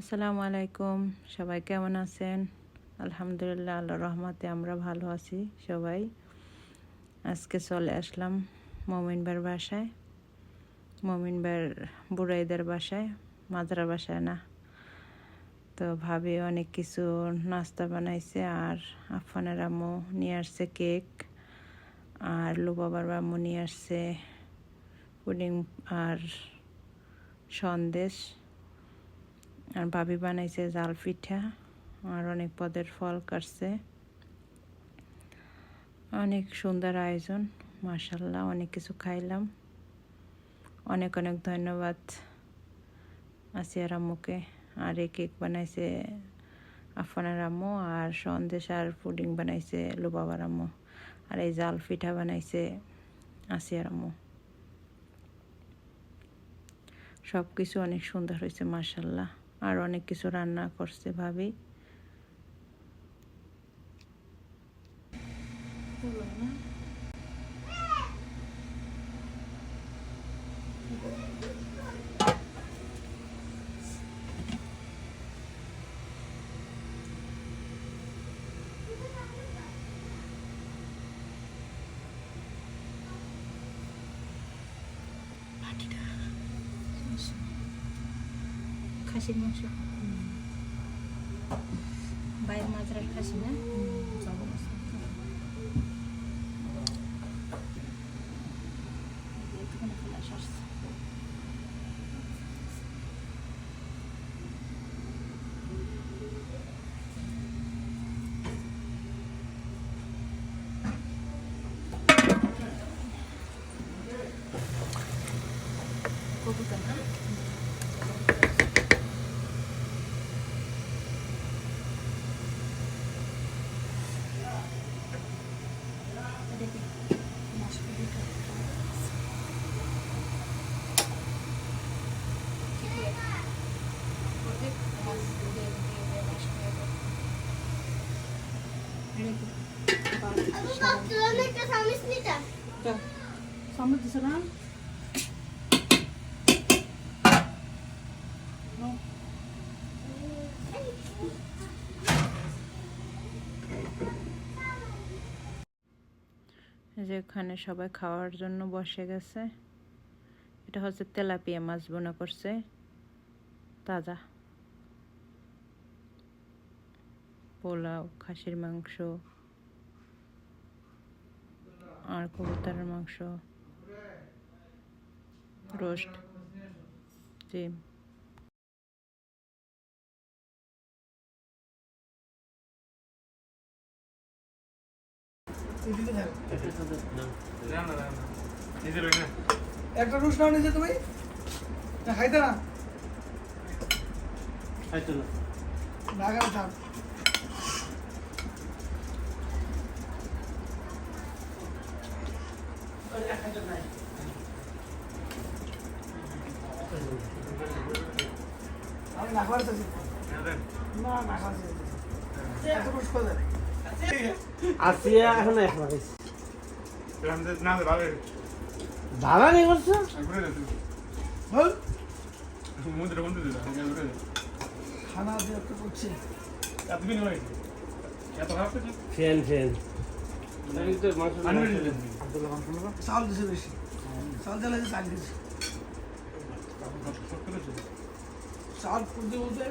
আসসালামু আলাইকুম। সবাই কেমন আছেন? আলহামদুলিল্লাহ আল্লাহ রহমতে আমরা ভালো আছি সবাই। আজকে চলে আসলাম মমিনবার বাসায়। মমিনবার বুড়াইদের বাসায় মাদ্রা বাসায় না। তো ভাবি অনেক কিছু নাস্তা বানাইছে আর আফানের আম্মু নিয়ে আসছে কেক আর লুবাবার আম্মু নিয়ে আসছে পুডিং আর সন্দেশ। আর ভাবি বানাইছে জাল পিঠা, আর অনেক পদের ফল কাটছে। অনেক সুন্দর আয়োজন মাসাল্লাহ অনেক কিছু খাইলাম। অনেক অনেক ধন্যবাদ আসিয়ার আম্মুকে। আর এই কেক বানাইছে আফানার আম্মু, আর সন্দেশ আর পুডিং বানাইছে লুবাবার আম্মু। আর এই জাল পিঠা বানাইছে আসিয়ার আম্মু। সব কিছু অনেক সুন্দর হয়েছে মাসাল্লাহ আর অনেক কিছু রান্না করছে ভাবি। খাসির মাংস বাইরের মাজরার খাসি না যাব কবুতর না যেখানে সবাই খাওয়ার জন্য বসে গেছে। এটা হচ্ছে তেলাপিয়া মাছ বোনা করছে। তাজা। পোলাও খাসির মাংস আর কবুতরের মাংস রোস্ট জি একটা রুশ নাও নিয়েছে তুমি। না। খাইতে না। না খাবে থাক আমি না খাওয়ার চাইছি না না খাওয়ার চাইছি এত রুশ করে আসিয়া এখন দাদা নেই করছ? বল। খানা দিয়ে একটু করছি। ফ্যান ফ্যান। চাল দিছে বেশি চাল দিলে চাল দিছে চাল বলতে